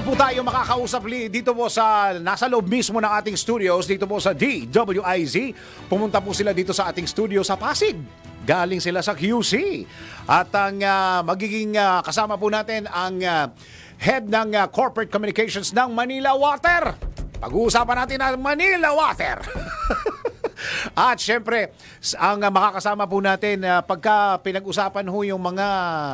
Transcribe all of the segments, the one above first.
meron po tayo makakausap dito po sa nasa loob mismo ng ating studios dito po sa DWIZ. Pumunta po sila dito sa ating studio sa Pasig. Galing sila sa QC. At ang ah, magiging ah, kasama po natin ang ah, head ng ah, corporate communications ng Manila Water. Pag-uusapan natin ang Manila Water. At syempre, ang uh, makakasama po natin uh, pagka pinag-usapan ho yung mga,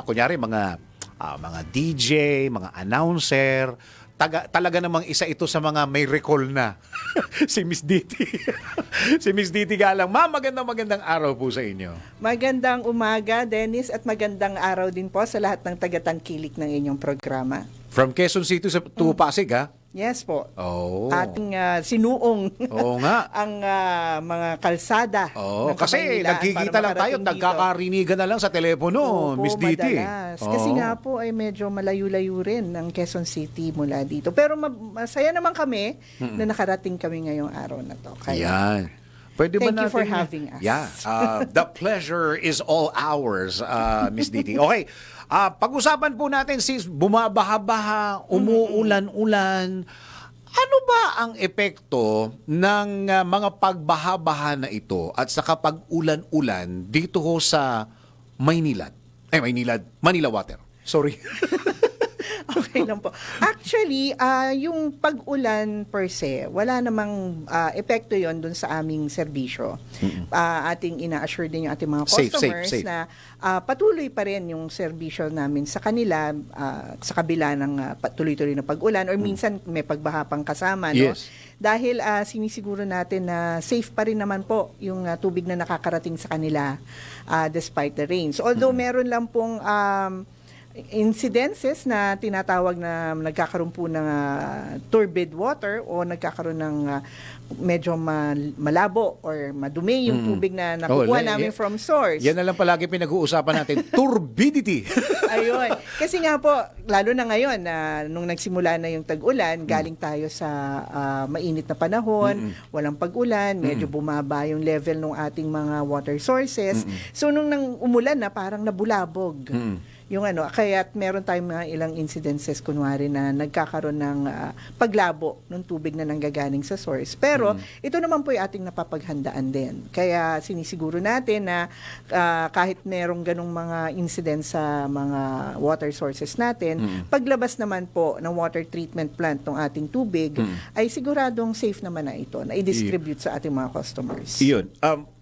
kunyari, mga ah, mga DJ, mga announcer, taga, talaga namang isa ito sa mga may recall na. si Miss Diti. si Miss Diti Galang. Ma'am, magandang magandang araw po sa inyo. Magandang umaga, Dennis, at magandang araw din po sa lahat ng tagatangkilik ng inyong programa. From Quezon City sa- to Pasig, ha? Yes po. Oo. Ating ah, sinuong Oo nga. ang ah, mga kalsada. Oo, ng kasi Kamaynilaan nagkikita para lang tayo, makarating dito. nagkakarinigan na lang sa telepono, Opo, Miss Diti. madalas. Kasi Oo. nga po ay medyo malayo-layo rin ng Quezon City mula dito. Pero ma- masaya naman kami na nakarating kami ngayong araw na to. Ayan. Pwede ba Thank you for natin- having us. Yeah. Uh, the pleasure is all ours, uh, Miss Diti. Okay. Ah, pag-usapan po natin since bumabaha-baha, umuulan-ulan, ano ba ang epekto ng ah, mga pagbaha-baha na ito at sa kapag ulan-ulan dito ho sa Maynilad? Eh, Maynilad. Manila Water. Sorry. Okay lang po. Actually, ah, yung pag-ulan per se, wala namang ah, epekto yon dun sa aming serbisyo. Ah, ating ina-assure din yung ating mga Safe, safe, customers safe. na ah, patuloy pa rin yung serbisyo namin sa kanila ah, sa kabila ng ah, patuloy-tuloy na pag-ulan or minsan may pagbaha pang kasama. No? Yes. Dahil ah, sinisiguro natin na safe pa rin naman po yung ah, tubig na nakakarating sa kanila ah, despite the rains. Although meron lang pong um, incidences na tinatawag na nagkakaroon po ng ah, turbid water o nagkakaroon ng ah, medyo mal- malabo or madumi yung tubig na Oh, nakukuha namin from source. Yan na lang palagi pinag-uusapan natin. Turbidity. Ayun. Kasi nga po, lalo na ngayon, na nung nagsimula na yung tag-ulan, galing tayo sa ah, mainit na panahon, walang pag-ulan, medyo bumaba yung level ng ating mga water sources. So, nung nang umulan na, parang nabulabog. Yung ano, kaya meron tayong mga ilang incidences, kunwari na nagkakaroon ng ah, paglabo ng tubig na nanggagaling sa source. Pero, ito naman po yung ating napapaghandaan din. Kaya sinisiguro natin na ah, kahit merong ganong mga incidents sa mga water sources natin, paglabas naman po ng water treatment plant ng ating tubig, ay siguradong safe naman na ito na i-distribute sa ating mga customers. Iyon. Um,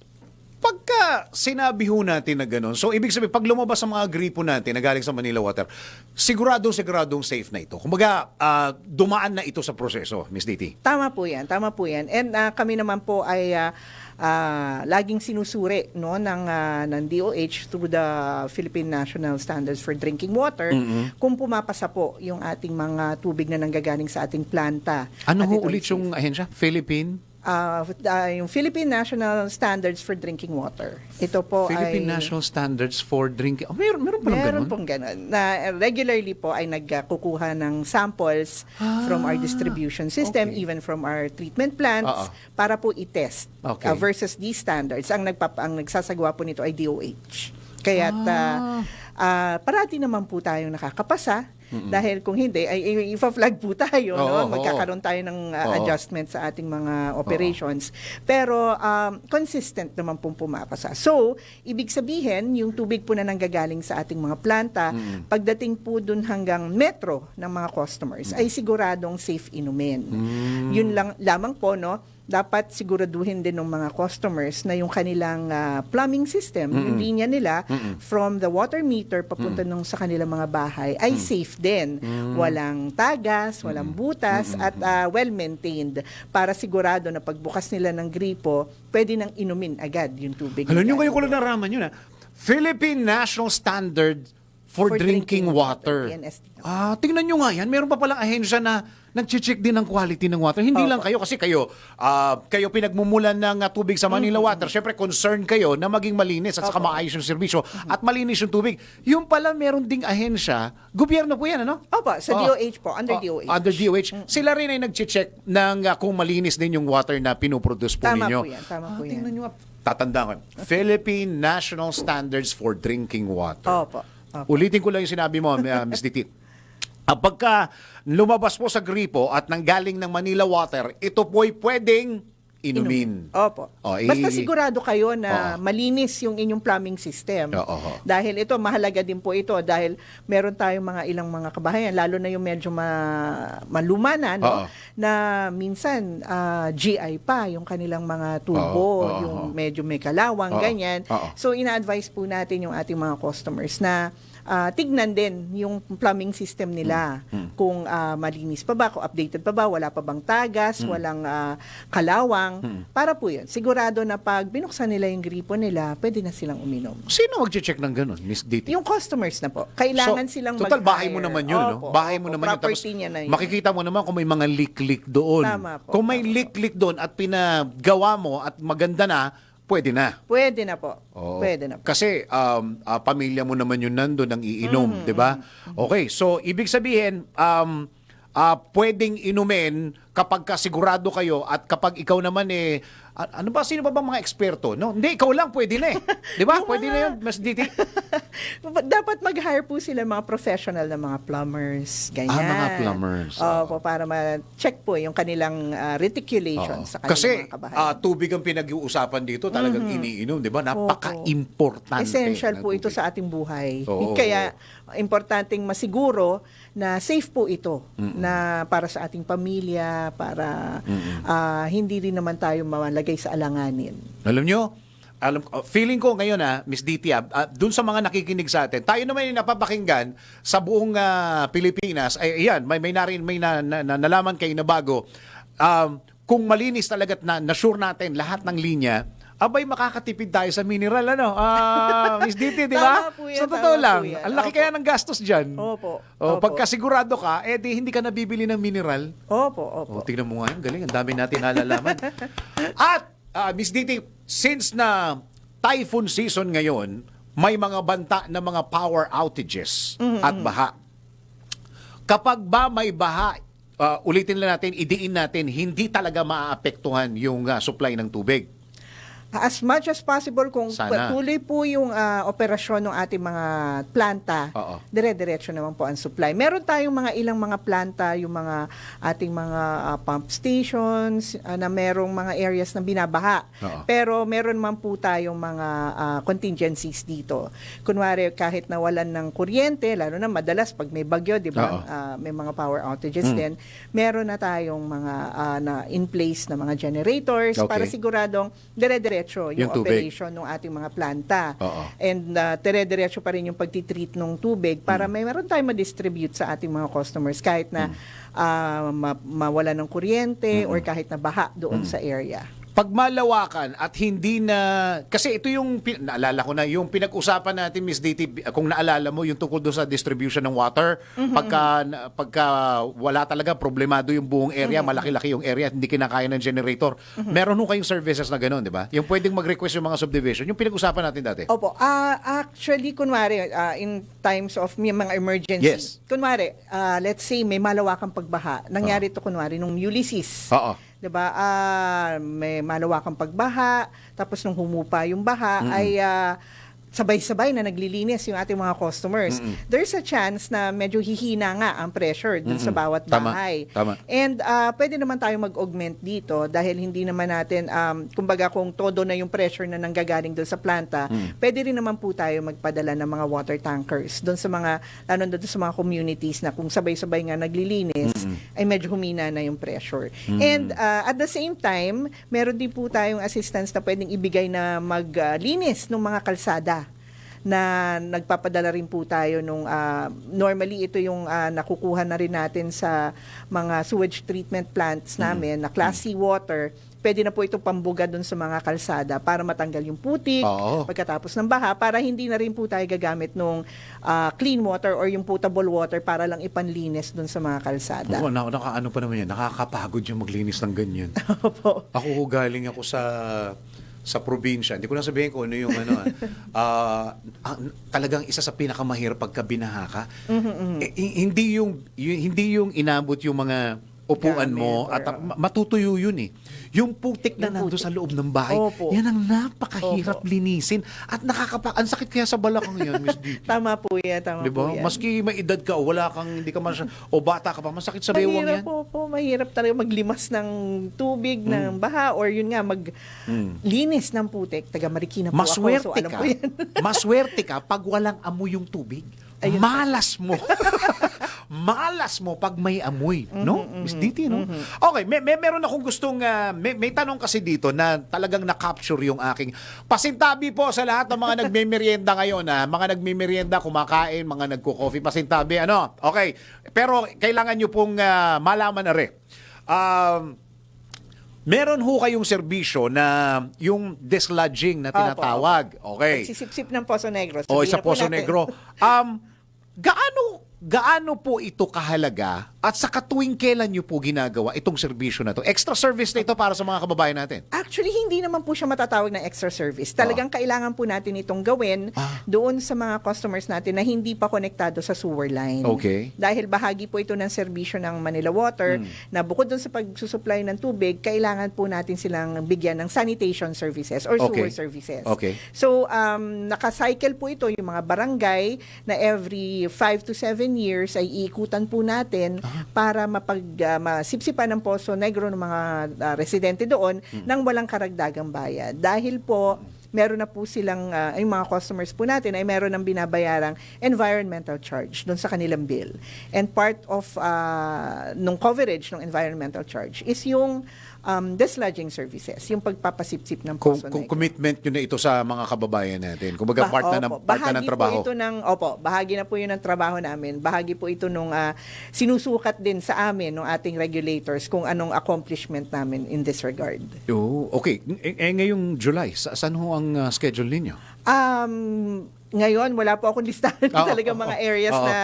pagka sinabi ho natin na gano'n, so ibig sabihin, pag lumabas ang mga gripo natin na galing sa Manila Water, siguradong siguradong safe na ito. Kumbaga, ah, dumaan na ito sa proseso, Miss Diti. Tama po 'yan, tama po 'yan. And ah, kami naman po ay ah, ah, laging sinusuri no ng ah, ng DOH through the Philippine National Standards for Drinking Water kung pumapasa po yung ating mga tubig na nanggagaling sa ating planta. Ano At ho ito ay yung ahensya? Philippine? Ah, ah, yung Philippine National Standards for Drinking Water. Ito po Philippine ay National Standards for Drinking. Oh, meron, meron pa lang Meron ganun? pong ganun. Na uh, regularly po ay nagkukuha ng samples from our distribution system, Ah, okay. even from our treatment plants, Oo. para po i-test Okay. uh, versus these standards. Ang, nagpap ang nagsasagawa po nito ay DOH. Kaya Ah. uh, parati naman po tayong nakakapasa dahil kung hindi ay, ifa-flag po tayo Oo, no? Oo. magkakaroon tayo ng uh, Oo. adjustment sa ating mga operations. Pero um, consistent naman pong pumapasa. So ibig sabihin yung tubig po na nanggagaling sa ating mga planta pagdating po dun hanggang metro ng mga customers ay siguradong safe inumin. Yun lang lamang po no? Dapat siguraduhin din ng mga customers na yung kanilang ah, plumbing system, yung linya nila from the water meter papunta nung sa kanilang mga bahay ay safe din. Walang tagas, walang butas at ah, well-maintained para sigurado na pagbukas nila ng gripo, pwede nang inumin agad yung tubig. Alam nyo kayo ko lang naraman yun ha. Philippine National Standard for, For Drinking, Drinking Water. Water. Ah, tingnan nyo nga yan. Meron pa palang ahensya na nag-check din ng quality ng water. Hindi Opo. lang kayo kasi kayo ah, kayo pinagmumulan ng ah, tubig sa Manila Mm-hmm. Water. Syempre concerned kayo na maging malinis at saka maayos yung serbisyo at malinis yung tubig. Yung pala meron ding ahensya, gobyerno po yan, ano? Opo, sa Oh. DOH po, under Oh, DOH. Under DOH. Sila rin ay nag-check ng ah, kung malinis din yung water na pinuproduce po Tama ninyo. po yan, tama Ah, po yan. tingnan nga. Tatandaan ko. Philippine National Standards for Drinking Water. Opo. Opo. Ulitin ko lang yung sinabi mo, uh, Ms. Diti. Ah, pagka lumabas po sa gripo at nanggaling ng Manila Water, ito po'y pwedeng inumin. Opo. Oh, i- Basta sigurado kayo na malinis yung inyong plumbing system. Oo. Dahil ito, mahalaga din po ito dahil meron tayong mga ilang mga kabahayan, lalo na yung medyo ma, maluma na, no? Na minsan ah, GI pa yung kanilang mga tubo, oo, yung medyo may kalawang, Oo, ganyan. oo. So, ina-advise po natin yung ating mga customers na ah, tignan din yung plumbing system nila. Mm, Kung ah, malinis pa ba, kung updated pa ba, wala pa bang tagas, Mm. walang ah, kalawang. Para po yun. Sigurado na pag binuksan nila yung gripo nila, pwede na silang uminom. Sino magche-check ng ganun, Miss DT? Yung customers na po, kailangan So, silang Total, mag-hire. bahay mo naman yun, no? Opo, Bahay mo opo, naman yun. Tapos, niya na yun. makikita mo naman kung may mga leak-leak doon. Tama po, Kung may leak-leak doon at pinagawa mo at maganda na, pwede na. Pwede na po. Oo. Pwede na po. Kasi um, ah, pamilya mo naman yun nandun ang iinom, Mm-hmm. 'di ba? Okay, so ibig sabihin um ah, pwedeng inumin kapag kasigurado kayo at kapag ikaw naman eh ano ba sino ba bang mga eksperto? No, hindi ikaw lang pwede na eh. 'Di ba? Pwede na 'yun, Mas Diti. Dapat mag-hire po sila mga professional na mga plumbers, ganyan. Ah, mga plumbers. Opo, para ma-check po yung kanilang ah, reticulation Oo. sa kanilang Kasi mga ah, tubig ang pinag-uusapan dito, talagang iniinom, 'di ba? Napaka-importante. Essential po ito tubig. sa ating buhay. Oo. Kaya importanteng masiguro na safe po ito na para sa ating pamilya, para ah, hindi rin naman tayo mamalagay sa alanganin. Alam nyo, alam, uh, feeling ko ngayon ah, Miss Diti, ah, ah, dun sa mga nakikinig sa atin, tayo naman yung napapakinggan sa buong ah, Pilipinas, ay ayan, may, may, narin, may na, na, na- nalaman kayo na bago, um, kung malinis talaga at na, na-sure natin lahat ng linya, abay makakatipid tayo sa mineral, ano? Ah, Miss Diti, di ba? Tama po yan, Sa totoo tama lang, po yan. ang laki Opo. kaya ng gastos dyan. Opo, O, opo. pagka sigurado ka, eh di hindi ka nabibili ng mineral. Opo, O, opo. tingnan mo nga yun, galing. Ang dami natin nalalaman. At, ah, Miss Diti, since na typhoon season ngayon, may mga banta na mga power outages at baha. Kapag ba may baha, ah, ulitin lang natin, idiin natin, hindi talaga maaapektuhan yung ah, supply ng tubig. As much as possible kung Sana. patuloy po yung ah, operasyon ng ating mga planta, Oo. dire-diretso naman po ang supply. Meron tayong mga ilang mga planta, yung mga ating mga ah, pump stations ah, na merong mga areas na binabaha. Oo. Pero meron man po tayong mga ah, contingencies dito. Kunwari kahit nawalan ng kuryente, lalo na madalas pag may bagyo, 'di ba? Oo. Ah, may mga power outages Mm. din. Meron na tayong mga ah, na in place na mga generators Okay. para siguradong dire-diretso yung, Yung tubig. operation ng ating mga planta. Oo. And uh, dire-diretso pa rin yung pagtitreat ng tubig Mm. para may meron tayong ma-distribute sa ating mga customers kahit na ah, ma- mawala ng kuryente or kahit na baha doon sa area. Pag malawakan at hindi na kasi ito yung naalala ko na yung pinag-usapan natin Miss DT kung naalala mo yung tungkol doon sa distribution ng water pagka na- pagka wala talaga problemado yung buong area malaki-laki yung area hindi kinakaya ng generator meron ho kayong services na ganoon di ba yung pwedeng mag-request yung mga subdivision yung pinag-usapan natin dati Opo, ah actually kunwari ah, in times of may mga emergency. Yes. Kunwari, ah, let's say may malawakang pagbaha. Nangyari ito kunwari nung Ulysses. Oo 'Di ba? Ah, may malawakang pagbaha, tapos nung humupa yung baha ay ah, sabay-sabay na naglilinis yung ating mga customers. There's a chance na medyo hihina nga ang pressure dun sa bawat Tama. bahay. Tama. And ah, pwede naman tayo mag-augment dito dahil hindi naman natin, um, kumbaga kung todo na yung pressure na nanggagaling doon sa planta, pwede rin naman po tayo magpadala ng mga water tankers doon sa mga, lalo doon sa mga communities na kung sabay-sabay nga naglilinis, ay medyo humina na yung pressure. And ah, at the same time, meron din po tayong assistance na pwedeng ibigay na maglinis ng mga kalsada na nagpapadala rin po tayo nung ah, normally ito yung ah, nakukuha na rin natin sa mga sewage treatment plants namin na class C water pwede na po itong pambuga doon sa mga kalsada para matanggal yung putik Oo. pagkatapos ng baha para hindi na rin po tayo gagamit nung ah, clean water or yung potable water para lang ipanlinis doon sa mga kalsada. Oo, na, naka, ano pa naman yan nakakapagod yung maglinis ng ganyan Opo. Ako galing ako sa sa probinsya. Hindi ko na sabihin kung ano yung ano. ah, talagang isa sa pinakamahirap pagka binaha ka. Mm-hmm, Eh, hi- hindi yung, yung hindi yung inabot yung mga upuan mo gamit at or- matutuyo yun eh. Yung putik na Yung nando putik. sa loob ng bahay, Opo. yan ang napakahirap Opo. linisin at nakakapa ang sakit kaya sa balakang yan, Miss Diti. Tama po yan, tama Di po yan. Maski may edad ka o wala kang hindi ka man o bata ka pa, masakit sa bewang mahirap yan. po po, mahirap talaga maglimas ng tubig, ng baha, or yun nga, maglinis ng putik. Taga Marikina po ako, Maswerte so alam ka. ko yan. maswerte ka pag walang amoy yung tubig. Ayun. Malas mo. Malas mo pag may amoy, no? Miss Diti, no? Okay, may, may meron akong gustong ah, may, may tanong kasi dito na talagang na-capture yung aking pasintabi po sa lahat ng mga nagme-merienda ngayon, ah, mga nagme-merienda, kumakain, mga nagko-coffee, pasintabi, ano? Okay. Pero kailangan nyo pong ah, malaman na rin. Um, Meron ho kayong serbisyo na yung dislodging na Opo, tinatawag. Okay. Pagsisipsip ng Poso Negro. O Sabihin sa na po Poso. Negro. Um, gaano gaano po ito kahalaga at sa katuwing kailan nyo po ginagawa itong serbisyo na to? Extra service na ito para sa mga kababayan natin. Actually, hindi naman po siya matatawag na extra service. Talagang kailangan po natin itong gawin Ah. doon sa mga customers natin na hindi pa konektado sa sewer line. Okay. Dahil bahagi po ito ng serbisyo ng Manila Water Hmm. na bukod doon sa pagsusupply ng tubig, kailangan po natin silang bigyan ng sanitation services or Okay. sewer services. Okay. So, um, nakacycle po ito yung mga barangay na every 5 to 7 years ay iikutan po natin Ah. para mapag uh, masipsipan ng Poso Negro ng mga uh, residente doon Hmm. nang walang karagdagang bayad. Dahil po meron na po silang, uh, yung mga customers po natin ay meron ng binabayarang environmental charge doon sa kanilang bill. And part of uh, nung coverage ng environmental charge is yung um, dislodging services, yung pagpapasipsip ng Kung, Poso kung Negro. commitment nyo na ito sa mga kababayan natin. Kung baga Ba- part na ng, part na ng trabaho. Po ito ng, opo, bahagi na po yun ng trabaho namin. Bahagi po ito nung ah, sinusukat din sa amin ng ating regulators kung anong accomplishment namin in this regard. Oo, okay. Eh, eh, ngayong July, sa, saan ho ang uh, schedule ninyo? Um, ngayon, wala po akong listahan Oo, talaga oo, mga areas oo. na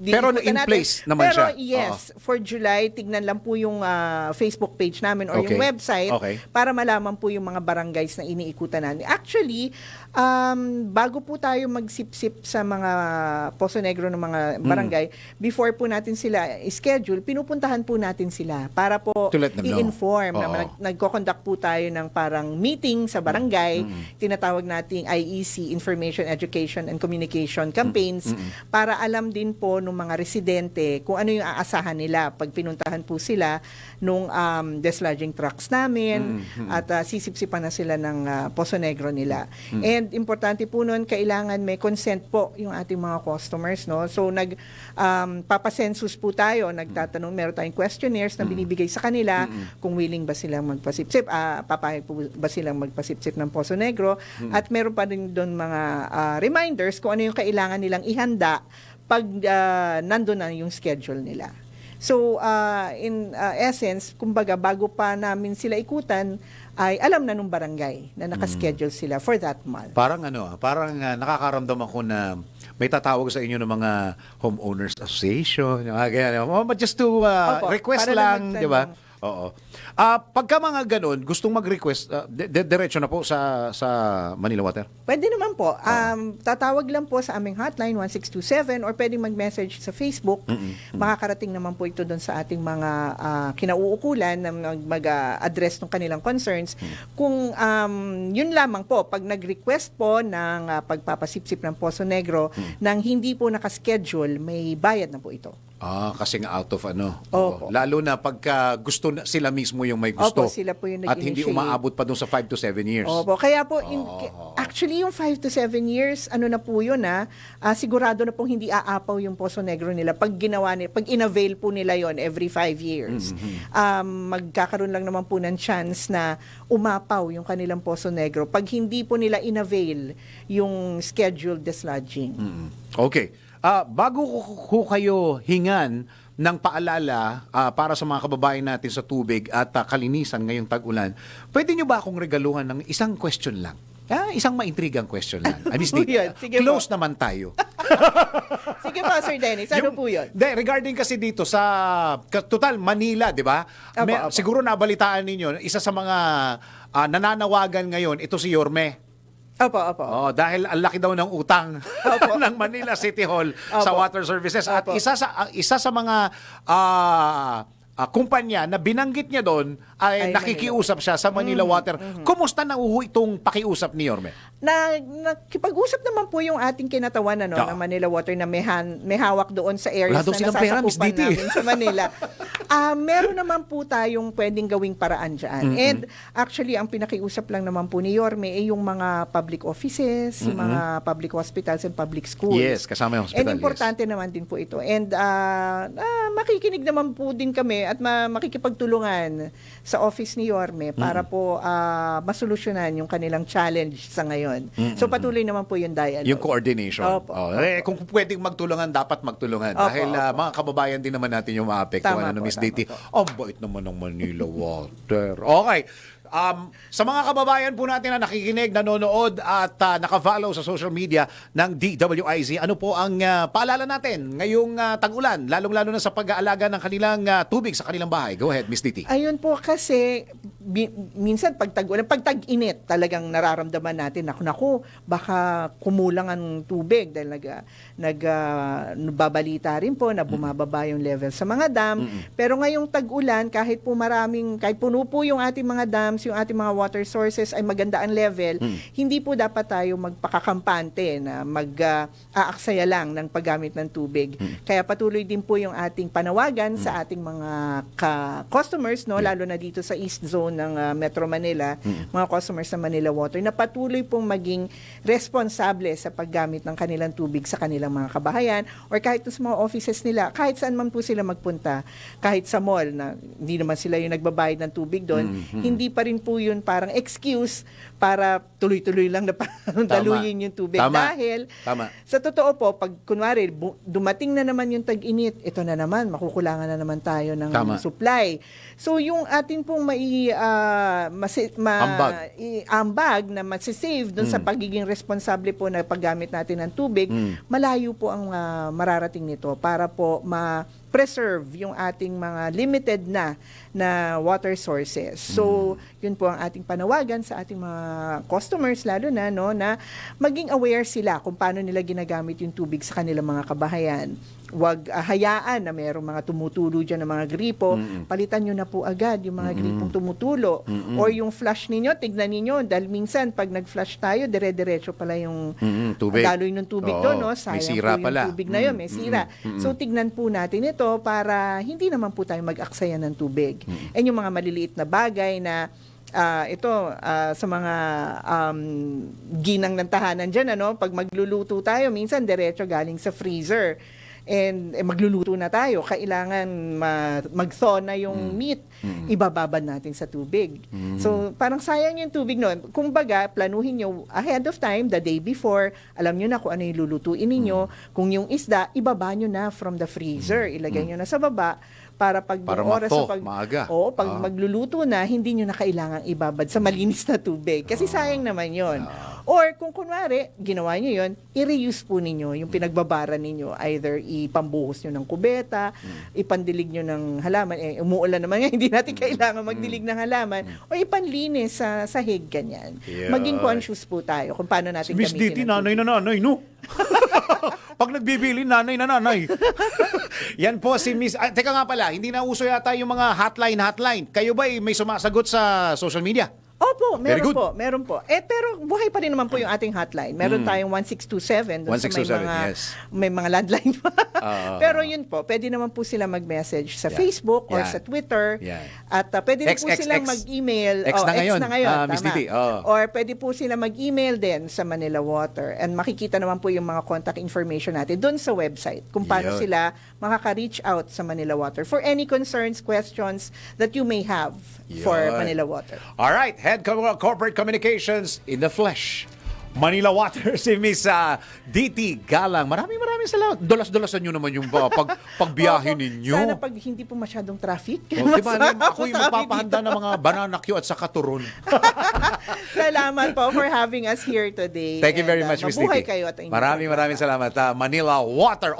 Pero diikutan in natin. place naman Pero siya. yes, for July, tignan lang po yung ah, Facebook page namin or Okay. yung website Okay. para malaman po yung mga barangays na iniikutan namin. Actually, um, bago po tayo magsipsip sa mga Poso Negro ng mga Hmm. barangay, before po natin sila schedule, pinupuntahan po natin sila para po i-inform na nag- nagko-conduct po tayo ng parang meeting sa barangay, Mm. tinatawag nating IEC, Information, Education and Communication Campaigns, Mm. para alam din po ng mga residente kung ano yung aasahan nila pag pinuntahan po sila nung um, dislodging trucks namin Mm. at uh, sisipsipan na sila ng uh, Poso Negro nila. Mm. And importante po nun, kailangan may consent po yung ating mga customers. No? So nag um, papasensus po tayo, nagtatanong, meron tayong questionnaires Mm. na binibigay sa kanila kung willing ba silang magpasipsip, ah, papayag po ba silang magpasipsip ng Poso Negro at meron pa rin doon mga ah, reminders kung ano yung kailangan nilang ihanda pag ah, nandun na yung schedule nila. So, ah, in ah, essence, kumbaga, bago pa namin sila ikutan, ay alam na nung barangay na nakaschedule sila for that month. Parang ano, ah, parang ah, nakakaramdam ako na may tatawag sa inyo ng mga homeowners association, yung mga ganyan. Oh, but just to ah, Opo, request para lang lang, magtanong. di ba? Oo. Ah, pagka mga ganun, gustong mag-request, ah, diretso na po sa sa Manila Water. Pwede naman po. Um, tatawag lang po sa aming hotline 1627 or pwedeng mag-message sa Facebook. Makakarating naman po ito doon sa ating mga ah, kinauukulan na mag- mag-address ng kanilang concerns. Kung um, yun lamang po, pag nag-request po ng ah, pagpapasipsip ng Poso Negro nang hindi po nakaschedule, may bayad na po ito. Ah, kasi nga out of ano. Oo. Opo. Lalo na pagka gusto na sila mismo yung may gusto. Opo, sila po yung At hindi nag-initiate. umaabot pa doon sa 5 to 7 years. Opo, kaya po, in, Oo, ki- oo. actually yung 5 to 7 years, ano na po yun ha, Ah, sigurado na pong hindi aapaw yung Poso Negro nila pag ginawa nila, pag inavail po nila yon every 5 years. Mm-hmm. Um, magkakaroon lang naman po ng chance na umapaw yung kanilang Poso Negro pag hindi po nila inavail yung scheduled dislodging. Mm. Okay. Ah, bago ko kayo hingan ng paalala ah, para sa mga kababayan natin sa tubig at ah, kalinisan ngayong tag-ulan, pwede nyo ba akong regaluhan ng isang question lang? Ah, isang maintrigang question lang. I mean, close po. naman tayo. Sige po, Sir Dennis, ano Yung- po yun? De, regarding kasi dito sa total Manila, 'di ba? Siguro nabalitaan ninyo, isa sa mga ah, nananawagan ngayon, ito si Yorme. Opo, opo. Oh, dahil ang laki daw ng utang ng Manila City Hall sa Opo. water services at Opo. isa sa isa sa mga ah, ah, kumpanya na binanggit niya doon ay, Ay, nakikiusap siya sa Manila Water. Kumusta na uho itong pakiusap ni Yorme? na nakipag-usap naman po yung ating kinatawan ano, Oo. ng Manila Water na may, han- may hawak doon sa areas Wala na pera, nasasakupan namin sa Manila. Ah, meron naman po tayong pwedeng gawing paraan dyan. And actually, ang pinakiusap lang naman po ni Yorme ay yung mga public offices, yung mga public hospitals and public schools. Yes, kasama yung hospital, And importante naman din po ito. And ah, ah, makikinig naman po din kami at ma- makikipagtulungan sa office ni Yorme para po ah, masolusyonan yung kanilang challenge sa ngayon. So patuloy naman po yung dialogue. Yung coordination. Opo. Oh, eh, kung pwedeng magtulungan, dapat magtulungan. Opo, Dahil ah, mga kababayan din naman natin yung maapektuhan Tama ano, po, Miss tama DT. po. Ang bait naman ng Manila Water. Okay. Um, sa mga kababayan po natin na nakikinig, nanonood at ah, naka-follow sa social media ng DWIZ, ano po ang ah, paalala natin ngayong ah, tag-ulan, lalong-lalo na sa pag-aalaga ng kanilang ah, tubig sa kanilang bahay? Go ahead, Miss DT. Ayun po kasi bi- minsan pag tag-ulan, pag tag-init talagang nararamdaman natin naku naku baka kumulang ang tubig dahil nag nag ah, babalita rin po na bumababa yung level sa mga dam. Pero ngayong tag-ulan kahit po maraming kahit puno po yung ating mga dams, yung ating mga water sources ay maganda ang level, hindi po dapat tayo magpakakampante na mag-aaksaya lang ng paggamit ng tubig. Kaya patuloy din po yung ating panawagan sa ating mga ka- customers, no, lalo na dito sa East Zone ng ah, Metro Manila, mga customers ng Manila Water, na patuloy pong maging responsable sa paggamit ng kanilang tubig sa kanilang mga kabahayan or kahit sa mga offices nila, kahit saan man po sila magpunta, kahit sa mall na hindi naman sila yung nagbabayad ng tubig doon, hindi pa rin po yun parang excuse para tuloy-tuloy lang na daluyin yung tubig. Tama. Dahil Tama. sa totoo po, pag kunwari dumating na naman yung tag-init, ito na naman, makukulangan na naman tayo ng Tama. supply. So yung atin pong mai, ah, masi- ma- Ambag. i- ambag na masisave doon sa pagiging responsable po na paggamit natin ng tubig, malayo po ang ah, mararating nito para po ma preserve yung ating mga limited na na water sources. So, yun po ang ating panawagan sa ating mga customers lalo na no na maging aware sila kung paano nila ginagamit yung tubig sa kanilang mga kabahayan. Huwag ah, hayaan na mayroong mga tumutulo dyan ng mga gripo. Palitan nyo na po agad yung mga gripong tumutulo. Or yung flush ninyo, tignan ninyo. Dahil minsan, pag nag-flush tayo, dire-diretso pala yung Mm, tubig. daloy ng tubig Oo, doon. No? may Sayang sira po yung pala. tubig na yun. May sira. mm, So, tignan po natin ito para hindi naman po tayo mag-aksaya ng tubig. And yung mga maliliit na bagay na ah, ito ah, sa mga um, ginang ng tahanan dyan, ano, pag magluluto tayo, minsan diretso galing sa freezer. And eh, magluluto na tayo, kailangan ma- mag-thaw na yung meat, ibababad natin sa tubig. So, parang sayang yung tubig noon. Kung baga, planuhin nyo ahead of time, the day before, alam nyo na kung ano yung lulutuin ninyo. Kung yung isda, ibaba nyo na from the freezer. Ilagay nyo na sa baba para pag Para oras ma-thaw, sa pag maaga. Oo, pag Ah. magluluto na, hindi nyo na kailangang ibabad sa malinis na tubig. Kasi sayang naman yon. Or kung kunwari, ginawa nyo yon, i-reuse po ninyo yung pinagbabara ninyo. Either ipambuhos nyo ng kubeta, ipandilig nyo ng halaman. Eh, umuulan naman nga, hindi natin kailangan magdilig ng halaman. O ipanlinis sa sahig, ganyan. Yun. Maging conscious po tayo kung paano natin Miss gamitin DT, ang nanay na nanay, no? Pag nagbibili, nanay na nanay. Yan po si Miss... Ah, teka nga pala, hindi na uso yata yung mga hotline-hotline. Kayo ba may sumasagot sa social media? Opo, Very meron good. po, meron po. Eh pero buhay pa rin naman po yung ating hotline. Meron tayong 1627 doon sa 1627, may mga yes. may mga landline pa. Ah. pero yun po, pwede naman po sila mag-message sa Yan. Facebook or Yan. sa Twitter. Yan. At uh, pwede rin X, po X, silang X. mag-email. X Oh, na ngayon. na ngayon, Ah, Miss tama. Titi, oh. Or pwede po sila mag-email din sa Manila Water and makikita naman po yung mga contact information natin doon sa website kung paano Yun. sila makaka-reach out sa Manila Water for any concerns, questions that you may have for Yun. Manila Water. All right, Head Corporate Communications in the flesh. Manila Water, si Miss ah, DT Galang. Maraming maraming salamat. Dulas-dulasan nyo naman yung uh, pag, pagbiyahe Opo. ninyo. Sana pag hindi po masyadong traffic. Oh, diba, ako yung magpapahanda ng mga banana Q at saka turon. Salamat po for having us here today. Thank you very And, uh, much, Miss mabuhay DT. kayo at Maraming maraming salamat. Ah, Manila Water